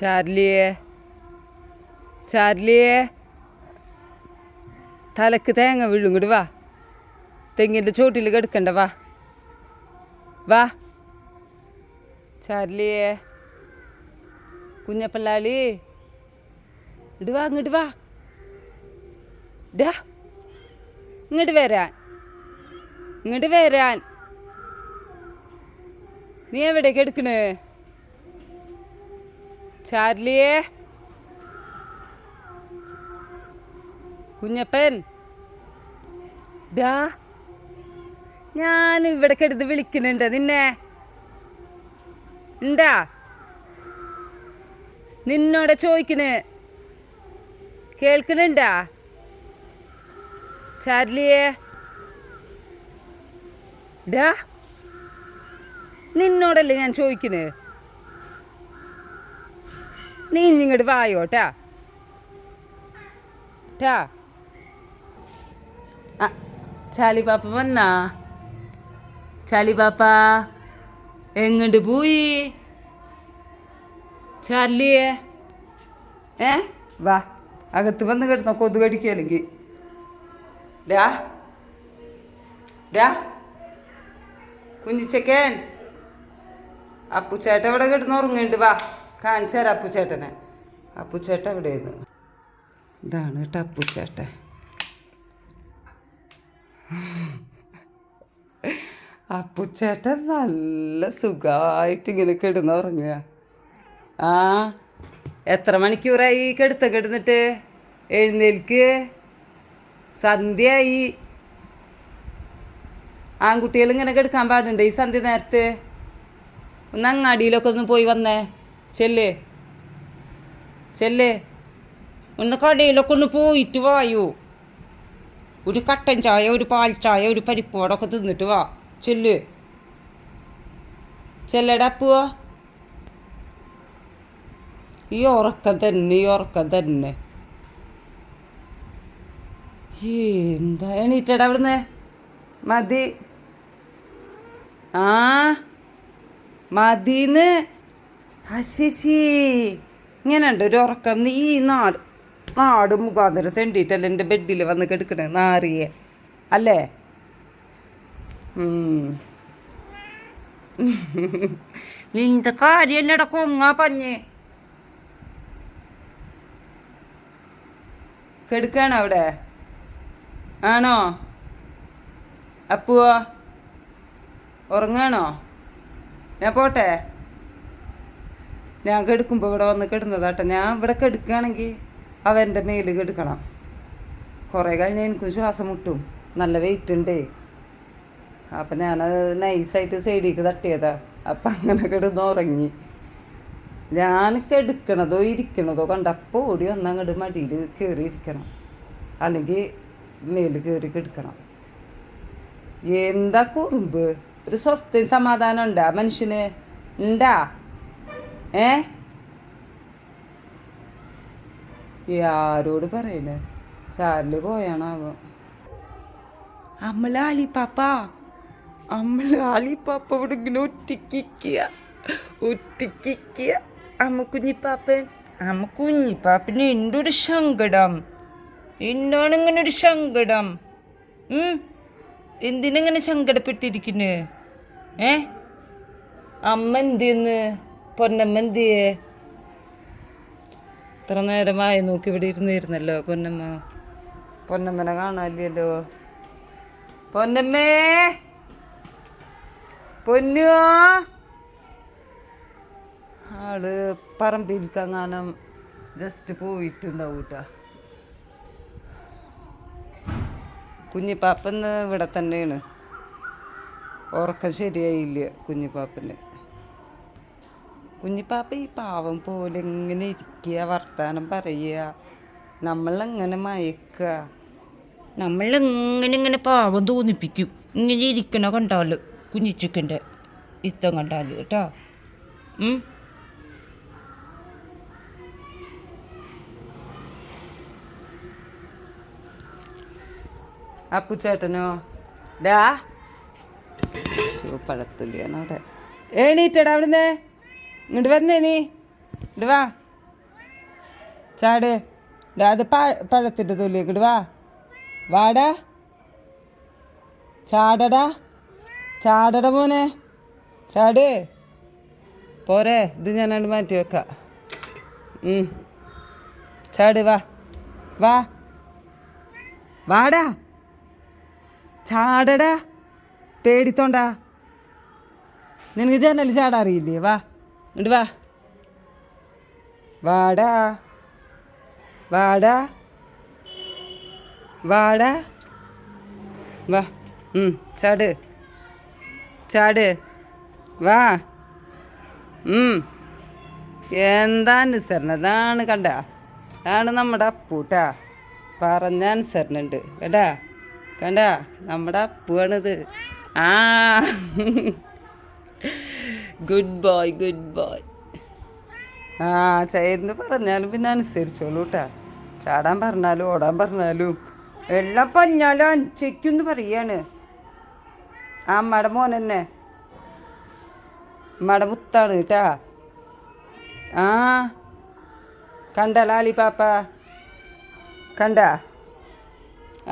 ചാർലിയെ ചാർലിയെ തലക്ക് തേങ്ങ വീഴും. വാ. തെങ്ങിന്റെ ചോട്ടിൽ കിടക്കണ്ട വാ. വാ. ചാർലിയെ കുഞ്ഞപ്പല്ലാളി ഇട് വാ ഇങ്ങോട്ട് വാ. ഡാ. ഇങ്ങോട്ട് വരാൻ. ഇങ്ങോട്ട് വരാൻ. നീ എവിടേക്ക് എടുക്കണേ ചാർലിയെ. കുഞ്ഞപ്പൻ. ഡാ ഞാൻ ഇവിടെ കെടുത്ത് വിളിക്കുന്നുണ്ട് നിന്നെ. ഉണ്ടാ നിന്നോട് ചോദിക്കണ്. കേൾക്കണുണ്ടാ ചാർലിയെ. ഡാ നിന്നോടല്ലേ ഞാൻ ചോദിക്കണ്? നീ ഇങ്ങോട്ട് വായോട്ടാ ട്ടാ. ട്ടാ. ചാലി പാപ്പ വന്നാ? ചാലി പാപ്പ എങ്ങോട്ട് പോയി? ചാർലിയെ ഏ? വാ അകത്ത് വന്ന് കിടന്നോ കൊതു കടിക്കുകയല്ലെങ്കിൽ ഡാ. ഡാ. കുഞ്ഞിച്ചക്കൻ. അപ്പുച്ചേട്ട ഇവിടെ കിടന്ന് ഉറങ്ങുന്നുണ്ട് വാ. കാണിച്ചു തരാം അപ്പുച്ചേട്ടനെ. അപ്പുച്ചേട്ട എവിടെയെന്ന് ഇതാണ് കേട്ടോ അപ്പുച്ചേട്ടൻ. അപ്പുച്ചേട്ടൻ നല്ല സുഖമായിട്ട് ഇങ്ങനെ കിടന്ന് ഉറങ്ങുക ആ എത്ര മണിക്കൂറായി കിടത്ത കിടന്നിട്ട്? എഴുന്നേൽക്ക്. സന്ധ്യയായി. ആൺകുട്ടികൾ ഇങ്ങനെ കിടക്കാൻ പാടുണ്ട് ഈ സന്ധ്യ നേരത്തെ. ഒന്ന് അങ്ങാടിയിലൊക്കെ ഒന്ന് പോയി വന്നേ. ചെല്ല്. ചെല്ലേ. ഒന്ന് കടയിലൊക്കെ ഒന്ന് പോയിട്ട് വായു. ഒരു കട്ടൻ ചായ ഒരു പാൽ ചായ ഒരു പരിപ്പോടൊക്കെ തിന്നിട്ട് വാ. ചെല്ല്. ചെല്ലടാ അപ്പുവോ. ഈ ഉറക്കം തന്നെ ഈ ഉറക്കം തന്നെ. എന്താ എണീറ്റടാ അവിടുന്ന്? മതി. ആ മതിന്ന്. അശിശി ഇങ്ങനെയുണ്ട് ഒരു ഉറക്കം. നീ ഈ നാട് നാട് മുഖാന്തരം തെണ്ടിയിട്ടല്ലേ എന്റെ ബെഡിൽ വന്ന് കിടക്കണേ? നാറിയെ. അല്ലേ. നിന്റെ കാര്യം എന്നെ കൊങ്ങാ പഞ്ഞ്? കെടുക്കാണ് അവിടെ? ആണോ? അപ്പുവോ? ഉറങ്ങാണോ? ഞാൻ പോട്ടെ. ഞാൻ കെടുക്കുമ്പോൾ ഇവിടെ വന്ന് കെടുന്നതാട്ടെ. ഞാൻ ഇവിടെ കെടുക്കുകയാണെങ്കിൽ അവന്റെ മേൽ കെടുക്കണം. കുറേ കഴിഞ്ഞ് എനിക്കും ശ്വാസം മുട്ടും. നല്ല വെയിറ്റ് ഉണ്ടേ അപ്പം ഞാനത് നൈസായിട്ട് സൈഡിലേക്ക് തട്ടിയതാ. അപ്പം അങ്ങനെ കിടന്ന് ഉറങ്ങി. ഞാൻ കെടുക്കണതോ ഇരിക്കണതോ കണ്ടപ്പോൾ ഓടി വന്ന് അങ്ങോട്ട് മടിയിൽ കയറി ഇരിക്കണം. അല്ലെങ്കിൽ മേൽ കയറി കെടുക്കണം. എന്താ കുറുമ്പ്? ഒരു സ്വസ്ഥയും സമാധാനം ഉണ്ടാ മനുഷ്യന്? ഉണ്ടാ ഏ? ആരോട് പറയണേ? ചാർലി പോയാണാവോ അമ്മലാളി പാപ്പ അമ്മലാളി പാപ്പ ഇവിടെ ഇങ്ങനെ ഒറ്റയ്ക്കുക ഒറ്റയ്ക്കുക അമ്മ കുഞ്ഞിപ്പാപ്പൻ. അമ്മ കുഞ്ഞിപ്പാപ്പന് എന്തൊരു സങ്കടം. എന്താണ് ഇങ്ങനെ ഒരു സങ്കടം? എന്തിനെങ്ങനെ സങ്കടപ്പെട്ടിരിക്കുന്നു? ഏ? അമ്മ എന്തിന്ന്? പൊന്നമ്മ എന്തിയേ ഇത്ര നേരമായി നോക്കി ഇവിടെ ഇരുന്നിരുന്നല്ലോ പൊന്നമ്മ. പൊന്നമ്മനെ കാണാനില്ലല്ലോ. പൊന്നമ്മേ. പൊന്നു. ആൾ പറമ്പിൽ കങ്ങാനം ജസ്റ്റ് പോയിട്ടുണ്ടാവും കേട്ടോ കുഞ്ഞിപ്പാപ്പന്ന് ഇവിടെ തന്നെയാണ്. ഉറക്കം ശരിയായില്ല കുഞ്ഞിപ്പാപ്പന്. കുഞ്ഞിപ്പാപ്പ ഈ പാവം പോലെ ഇങ്ങനെ ഇരിക്കുക വർത്താനം പറയുക. നമ്മളെങ്ങനെ മയക്കുക? നമ്മളിങ്ങനെ ഇങ്ങനെ പാവം തോന്നിപ്പിക്കും. ഇങ്ങനെ ഇരിക്കണ കണ്ടാൽ കുഞ്ഞിച്ചിക്കന്റെ ഇത്തം കണ്ടാൽ കേട്ടോ. ഉം. അപ്പുച്ചേട്ടനോ? ഡാ? പഴത്തുള്ളിയാണ് അവിടെ. എണീറ്റടാ അവിടുന്ന്. ഇങ്ങോട്ട് വന്നേ നീ. ഇങ്ങോട്ട് വാ. ചാട്. അത് പ പഴത്തിന്റെ തൊലി. ഇങ്ങോട്ട് വാ. വാടാ. ചാടടാ. ചാടട മോനെ. ചാട്. പോരെ ഇത് ഞാനങ്ങോട്ട് മാറ്റി വെക്കാം. ചാട് വാ. വാ. വാടാ. ചാടടാ. പേടിത്തോണ്ടാ. നിനക്ക് ജനൽ ചാടാറിയില്ലേ? വാ. ഇങ്ങോട്ട് വാ. വാടാ. വാടാ. വാടാ. വാ. ചാട്. ചാട്. വാ. ഉം. എന്താ അനുസരണം? അതാണ് കണ്ട. അതാണ് നമ്മുടെ അപ്പൂട്ടാ. പറഞ്ഞ അനുസരണം ഉണ്ട് കേട്ടാ കണ്ട? നമ്മുടെ അപ്പുവാണിത്. ആ. ഗുഡ് ബോയ് ഗുഡ് ബോയ് ആ ചെയ്യുന്ന പറഞ്ഞാലും പിന്നെ അനുസരിച്ചോളൂ കേട്ടാ ചാടാൻ പറഞ്ഞാലും ഓടാൻ പറഞ്ഞാലും. എല്ലാം പഞ്ഞാലും അഞ്ചയ്ക്കുന്ന് പറയാണ്. ആ അമ്മയുടെ മോൻ തന്നെ. അമ്മയുടെ മുത്താണ് കേട്ടാ ആ കണ്ട ലാലി പാപ്പ കണ്ട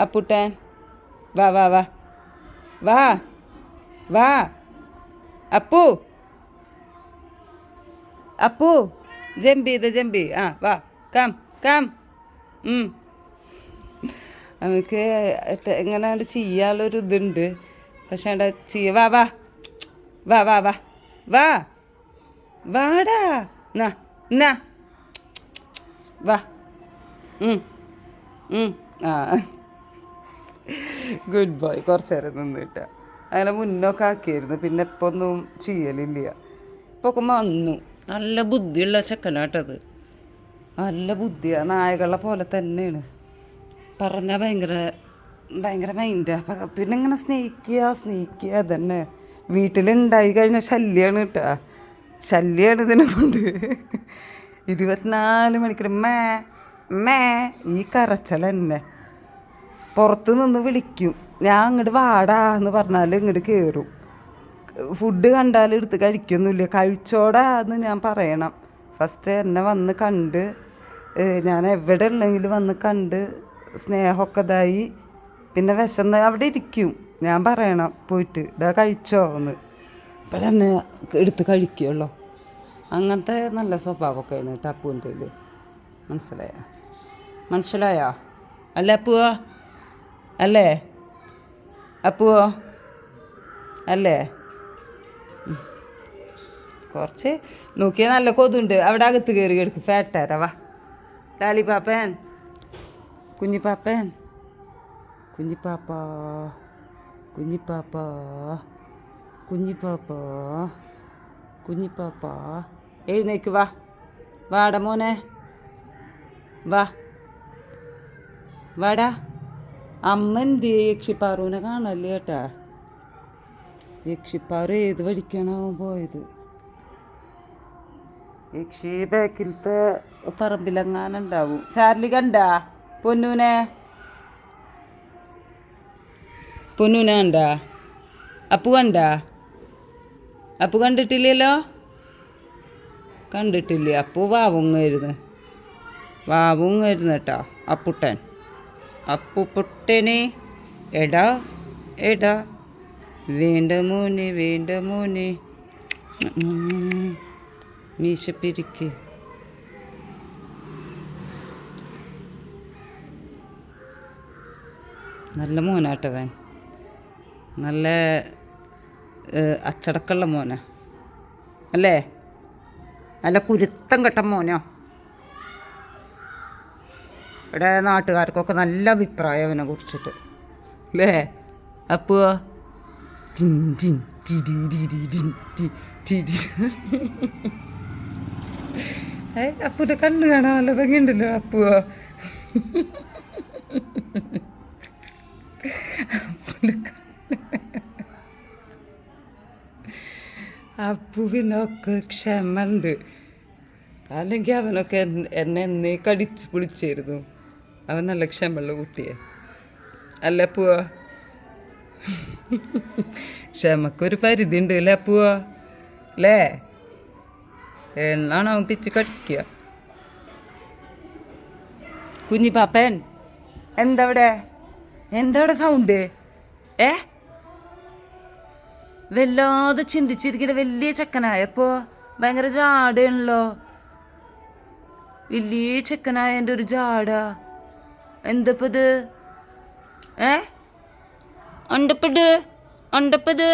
അപ്പുട്ടൻ വാ വാ വാ. വാ വാ. അപ്പു. അപ്പു ജംബി ഇത് ജംബി ആ വാ കം കം. നമുക്ക് എങ്ങനെയാണ്ട് ചെയ്യാനുള്ളൊരു ഇതുണ്ട്. പക്ഷേ അവിടെ ചെയ്യ വാ വാ. വാ വാ വാ. വാ. വാടാ. നാ നാ വാ. ആ. ഗുഡ് ബോയ് കുറച്ച് നേരം നിന്നിട്ട അങ്ങനെ മുന്നോക്കാക്കിയായിരുന്നു. പിന്നെ ഇപ്പൊ ഒന്നും ചെയ്യലില്ല. ഇപ്പൊ ഒക്കെ വന്നു. നല്ല ബുദ്ധിയുള്ള ചെക്കനാട്ടത് നല്ല ബുദ്ധിയാ. നായകളെ പോലെ തന്നെയാണ്. പറഞ്ഞാൽ ഭയങ്കര ഭയങ്കര മൈൻഡാ പിന്നെ ഇങ്ങനെ സ്നേഹിക്കുക സ്നേഹിക്കുക തന്നെ വീട്ടിലുണ്ടായി കഴിഞ്ഞാൽ ശല്യമാണ് കേട്ടാ ശല്യമാണ് ഇതിനെ കൊണ്ട്. ഇരുപത്തിനാല് മണിക്കൂർ. മേ മേ ഈ കരച്ചൽ തന്നെ പുറത്തു നിന്ന് വിളിക്കും. ഞാൻ അങ്ങോട്ട് വാടാ എന്ന് പറഞ്ഞാൽ ഇങ്ങോട്ട് കയറും ഫുഡ് കണ്ടാൽ എടുത്ത് കഴിക്കൊന്നുമില്ല. കഴിച്ചോടാ എന്ന് ഞാൻ പറയണം. ഫസ്റ്റ് എന്നെ വന്ന് കണ്ട് ഞാൻ എവിടെ ഉള്ളെങ്കിലും വന്ന് കണ്ട് സ്നേഹമൊക്കെ ഇതായി. പിന്നെ വിശന്ന് അവിടെ ഇരിക്കും. ഞാൻ പറയണം പോയിട്ട് ഇതാ കഴിച്ചോ എന്ന്. ഇവിടെ തന്നെ എടുത്ത് കഴിക്കുള്ളൂ. അങ്ങനത്തെ നല്ല സ്വഭാവമൊക്കെയാണ് കയ്യിൽ മനസ്സിലായ? മനസ്സിലായോ? അല്ലേ അപ്പുവോ? അല്ലേ? അപ്പുവോ? അല്ലേ. കുറച്ച് നോക്കിയാൽ നല്ല കൊതുണ്ട്. അവിടെ അകത്ത് കയറി എടുക്കും ഫാറ്റാരാ വാ. ലാലി പാപ്പൻ കുഞ്ഞിപ്പാപ്പൻ. കുഞ്ഞിപ്പാപ്പ. കുഞ്ഞിപ്പാപ്പ. കുഞ്ഞിപ്പാപ്പ. കുഞ്ഞിപ്പാപ്പ. എഴുന്നേക്ക് വാ. വാട മോനെ. വാ. വാടാ. അമ്മ എന്ത് യക്ഷിപ്പാറൂനെ കാണല്ലേ കേട്ടാ? യക്ഷിപ്പാറു ഏത് വഴിക്കാണോ പോയത്? യക്ഷി ബാക്കിലത്തെ പറമ്പിലെങ്ങാനുണ്ടാവും. ചാർലി കണ്ട? പൊന്നൂനെ? പൊന്നൂനെ കണ്ട? അപ്പു കണ്ട? അപ്പു കണ്ടിട്ടില്ലല്ലോ? കണ്ടിട്ടില്ല? അപ്പു വാവുങ്ങായിരുന്നു. വാവുങ്ങായിരുന്നു കേട്ടോ അപ്പുട്ടൻ. അപ്പുപുട്ടനെ എടാ എടാ. വേണ്ട മോനെ വേണ്ട മോനെ. മീശപ്പിരിക്ക് നല്ല മോനാട്ടവൻ നല്ല അച്ചടക്കമുള്ള മോനാ. അല്ലേ? നല്ല കുരുത്തം കെട്ട മോനോ. ഇവിടെ നാട്ടുകാർക്കൊക്കെ നല്ല അഭിപ്രായം അവനെ കുറിച്ചിട്ട്. അല്ലേ? അപ്പോൾ അപ്പൂന്റെ കണ്ണ് കാണാൻ നല്ല ഭംഗിയുണ്ടല്ലോ അപ്പുവോ? അപ്പുവിനൊക്കെ ക്ഷമണ്ട്. അല്ലെങ്കിൽ അവനൊക്കെ എന്നെ എന്നേ കടിച്ച് പിടിച്ചിരുന്നു. അവൻ നല്ല ക്ഷമയുള്ള കുട്ടിയെ. അല്ല അപ്പുവോ? ക്ഷമക്കൊരു പരിധി ഉണ്ട് അല്ലേ അപ്പുവോ? അല്ലേ? എന്നാണ് അവൻ പിച്ച് കടിക്കുക കുഞ്ഞിപ്പാപ്പൻ എന്താ എന്തവിടെ എന്തവിടെ സൗണ്ട് ഏ വല്ലാതെ ചിന്തിച്ചിരിക്കുന്ന വലിയ ചെക്കനായപ്പോ ഭയങ്കര ജാടയാണല്ലോ വലിയ ചെക്കനായ എന്റെ ഒരു ജാട എന്തപ്പത് ഏ അണ്ടപ്പത് ഉണ്ടപ്പത്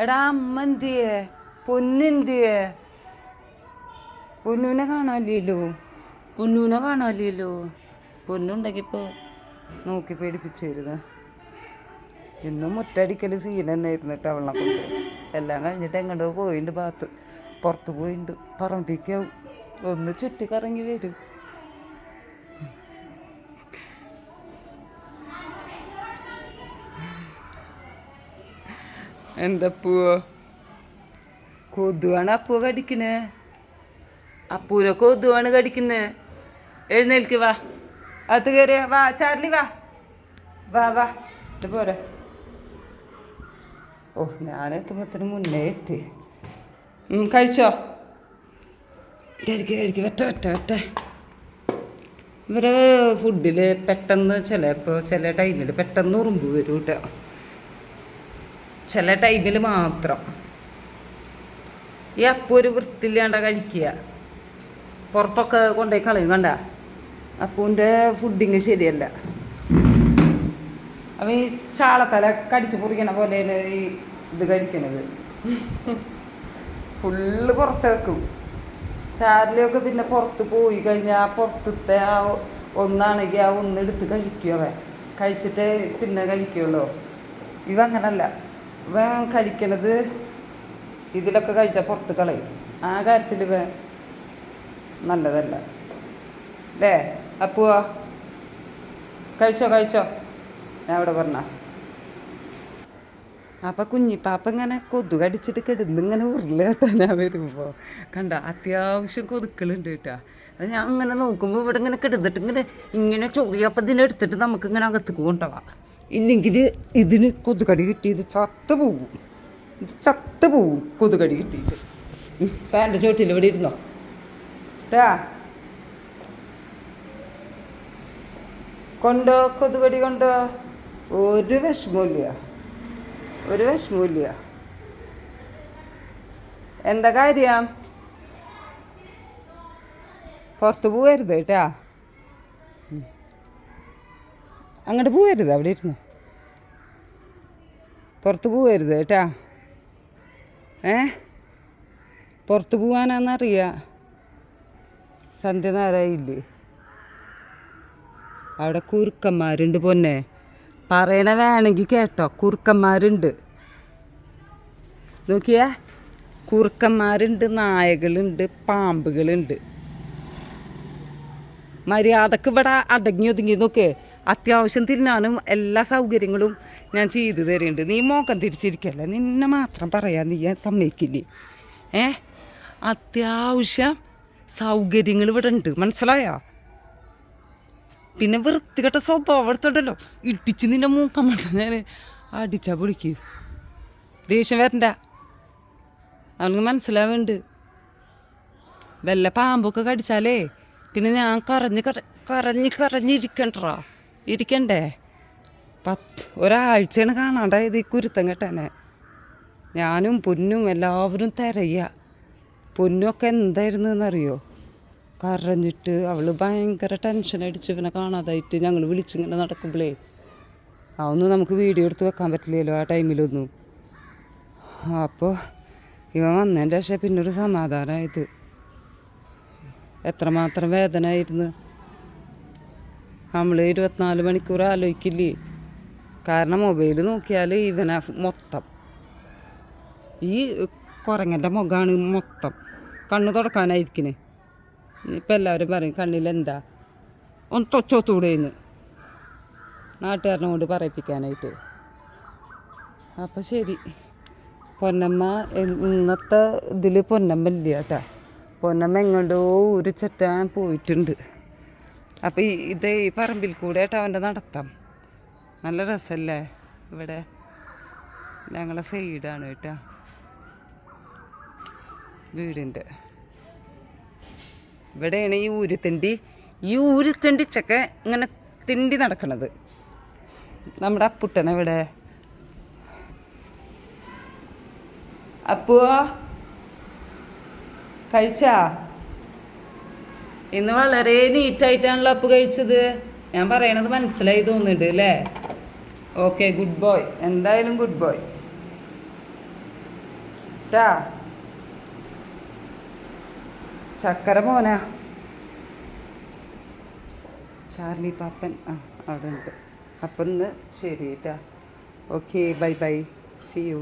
എടാ അമ്മ എന്തിയേ പൊന്നെന്തിയേ. പൊന്നൂനെ കാണാനില്ലല്ലോ. പൊന്നൂനെ കാണാനില്ലല്ലോ. പൊന്നുണ്ടെങ്കിപ്പോ നോക്കി പേടിപ്പിച്ചു വരുന്ന ഇന്നും മുറ്റടിക്കൽ സീൻ തന്നെയായിരുന്നു കേട്ടോ അവളെ കൊണ്ട്. എല്ലാം കഴിഞ്ഞിട്ട് എങ്ങോട്ടോ പോയിട്ടുണ്ട് ഭാഗത്ത് പുറത്ത് പോയിട്ടുണ്ട് പറമ്പിക്കാവും ഒന്ന് ചുറ്റിക്കറങ്ങി വരും. എന്തപ്പൂ കൊതുവാണ് അപ്പൂ കടിക്കണേ. അപ്പൂനെ കൊതുവാണ് കടിക്കുന്നേ എഴുന്നേൽക്ക് വാ. അത് കയറിയ വാ ചാർലി വാ. വാ വാ ഇത് പോരെ. ഓ ഞാൻ എത്തുമ്പത്തിന് മുന്നേ എത്തി. കഴിച്ചോ? കഴിക്കുക കഴിക്കുക വെറ്റ വെറ്റ വെറ്റ ഇവരെ ഫുഡിൽ പെട്ടെന്ന് ചിലപ്പോൾ ചില ടൈമിൽ പെട്ടെന്ന് ഉറുമ്പ് വരും കേട്ടോ ചില ടൈമിൽ മാത്രം. ഈ അപ്പു ഒരു വൃത്തിയില്ലാണ്ട കഴിക്കുക. പുറത്തൊക്കെ കൊണ്ടുപോയി കളയും കണ്ട? അപ്പൂന്റെ ഫുഡിങ് ശരിയല്ല. അവൻ ഈ ചാളത്തല കടിച്ച് പൊറിക്കണ പോലെയാണ് ഈ ഇത് കഴിക്കണത്. ഫുള്ള് പുറത്ത് വെക്കും. ചാർലിയൊക്കെ പിന്നെ പുറത്ത് പോയി കഴിഞ്ഞാൽ പുറത്തത്തെ ആ ഒന്നാണെങ്കിൽ ആ ഒന്നെടുത്ത് കഴിക്കുക അവൻ. കഴിച്ചിട്ടേ പിന്നെ കഴിക്കുള്ളൂ. ഇവ അങ്ങനല്ല. ഇവൻ കഴിക്കണത് ഇതിലൊക്കെ കഴിച്ചാൽ പുറത്ത് കളയും. ആ കാര്യത്തിൽ വേ നല്ലതല്ല. അല്ലേ അപ്പുവാ കഴിച്ചോ കഴിച്ചോ? ഞാൻ അവിടെ പറഞ്ഞ. അപ്പം കുഞ്ഞിപ്പാപ്പ ഇങ്ങനെ കൊതു കടിച്ചിട്ട് കിടന്ന് ഇങ്ങനെ ഉരുള കേട്ടോ ഞാൻ വരുമ്പോൾ കണ്ട? അത്യാവശ്യം കൊതുക്കളുണ്ട് കേട്ടോ. അത് ഞാൻ ഇങ്ങനെ നോക്കുമ്പോൾ ഇവിടെ ഇങ്ങനെ കിടന്നിട്ട് ഇങ്ങനെ ഇങ്ങനെ ചൊറിയപ്പം ഇതിനെടുത്തിട്ട് നമുക്ക് ഇങ്ങനെ അകത്തേക്ക് കൊണ്ടുപോവാം. ഇല്ലെങ്കിൽ ഇതിന് കൊതുകടി കിട്ടിയത് ചത്ത പോകും ചത്ത് പോവും കൊതുകടി കിട്ടിയിട്ട്. ഫാന്റെ ചോട്ടിൽ ഇവിടെ ഇരുന്നോ? ട്ടാ കൊണ്ടോ കൊതുകടി കൊണ്ടോ? ഒരു വിഷമമില്ല ഒരു വിഷമമില്ല എന്താ കാര്യം? പുറത്ത് പോകരുത് കേട്ടാ. അങ്ങോട്ട് പോകരുത് അവിടെ ഇരുന്നു. പുറത്ത് പോകരുത് കേട്ടാ. ഏ? പുറത്ത് പോവാനാണെന്നറിയാം സന്ധ്യ നാരായില്ലേ അവിടെ കുറുക്കന്മാരുണ്ട് പൊന്നെ. പറയണ വേണമെങ്കിൽ കേട്ടോ കുറുക്കന്മാരുണ്ട്. നോക്കിയേ കുറുക്കന്മാരുണ്ട് നായകളുണ്ട് പാമ്പുകളുണ്ട്. മര്യാദയ്ക്ക് ഇവിടെ അടങ്ങി ഒതുങ്ങി നോക്കേ അത്യാവശ്യം തിന്നാനും എല്ലാ സൗകര്യങ്ങളും ഞാൻ ചെയ്തു തരുന്നുണ്ട്. നീ മോക്കം തിരിച്ചിരിക്കല്ല? നിന്നെ മാത്രം പറയാൻ നീ സമ്മതിക്കില്ലേ? ഏ? അത്യാവശ്യം സൗകര്യങ്ങൾ ഇവിടെ ഉണ്ട്. മനസ്സിലായോ? പിന്നെ വൃത്തികെട്ട സ്വഭാവം എടുത്തോണ്ടല്ലോ ഇടിച്ച് നിന്റെ മൂക്കം ഞാൻ അടിച്ചാൽ പൊളിക്ക്. ദേഷ്യം വരണ്ട. അവനക്ക് മനസ്സിലാവുന്നുണ്ട്. വല്ല പാമ്പൊക്കെ കടിച്ചാലേ പിന്നെ ഞാൻ കറഞ്ഞ് കറ കറഞ്ഞ് കറഞ്ഞിരിക്കണ്ടാ ഇരിക്കണ്ടേ? പത്ത് ഒരാഴ്ചയാണ് കാണാണ്ടായത് ഈ കുരുത്തം കെട്ടനെ. ഞാനും പൊന്നും എല്ലാവരും തിരയുക പൊന്നൊക്കെ എന്തായിരുന്നു എന്നറിയോ കരഞ്ഞിട്ട് അവൾ ഭയങ്കര ടെൻഷൻ അടിച്ച് ഇവനെ കാണാതായിട്ട് ഞങ്ങൾ വിളിച്ചിങ്ങനെ നടക്കുമ്പോഴേ അതൊന്നും നമുക്ക് വീഡിയോ എടുത്ത് വെക്കാൻ പറ്റില്ലല്ലോ ആ ടൈമിലൊന്നും. അപ്പോൾ ഇവൻ വന്നതിന്റെ ശേഷം പിന്നൊരു സമാധാനമായത് എത്രമാത്രം വേദന ആയിരുന്നു നമ്മൾ ഇരുപത്തിനാല് മണിക്കൂർ ആലോചിക്കില്ലേ കാരണം മൊബൈൽ നോക്കിയാൽ ഇവനെ മൊത്തം. ഈ കുരങ്ങന്റെ മുഖമാണ് മൊത്തം. കണ്ണ് തുടക്കാനായിരിക്കണേ ഇപ്പം എല്ലാവരും പറയും കണ്ണിലെന്താ? ഒന്ന് തൊച്ചോത്തൂടേന്ന് നാട്ടുകാരനെ കൊണ്ട് പറയിപ്പിക്കാനായിട്ട്. അപ്പം ശരി. പൊന്നമ്മ ഇന്നത്തെ ഇതിൽ പൊന്നമ്മ ഇല്ല കേട്ടാ പൊന്നമ്മ എങ്ങോട്ടോ ഒരു ചെറ്റാൻ പോയിട്ടുണ്ട്. അപ്പം ഈ ഇത് ഈ പറമ്പിൽ കൂടെ ആയിട്ട് അവന്റെ നടത്താം. നല്ല രസമല്ലേ ഇവിടെ? ഞങ്ങളെ സൈഡാണ് കേട്ടോ. വീടിന്റെ. ഇവിടെയാണ് ഈ ഊരുത്തിണ്ടി. ഈ ഊരുത്തിണ്ടി ചക്ക ഇങ്ങനെ തിണ്ടി നടക്കണത്. നമ്മുടെ അപ്പുട്ടനെ ഇവിടെ അപ്പുവാ? കഴിച്ചാ? ഇന്ന് വളരെ നീറ്റായിട്ടാണല്ലോ അപ്പ് കഴിച്ചത്. ഞാൻ പറയണത് മനസ്സിലായി തോന്നുന്നുണ്ട് അല്ലേ ഓക്കെ ഗുഡ് ബോയ് എന്തായാലും ഗുഡ് ബോയ് ട്ടാ. ചക്കര മോനാ. ചാർലി പാപ്പൻ. ആ അവിടെ ഉണ്ട് അപ്പം ഇന്ന് ശരി കേട്ടാ okay bye bye see you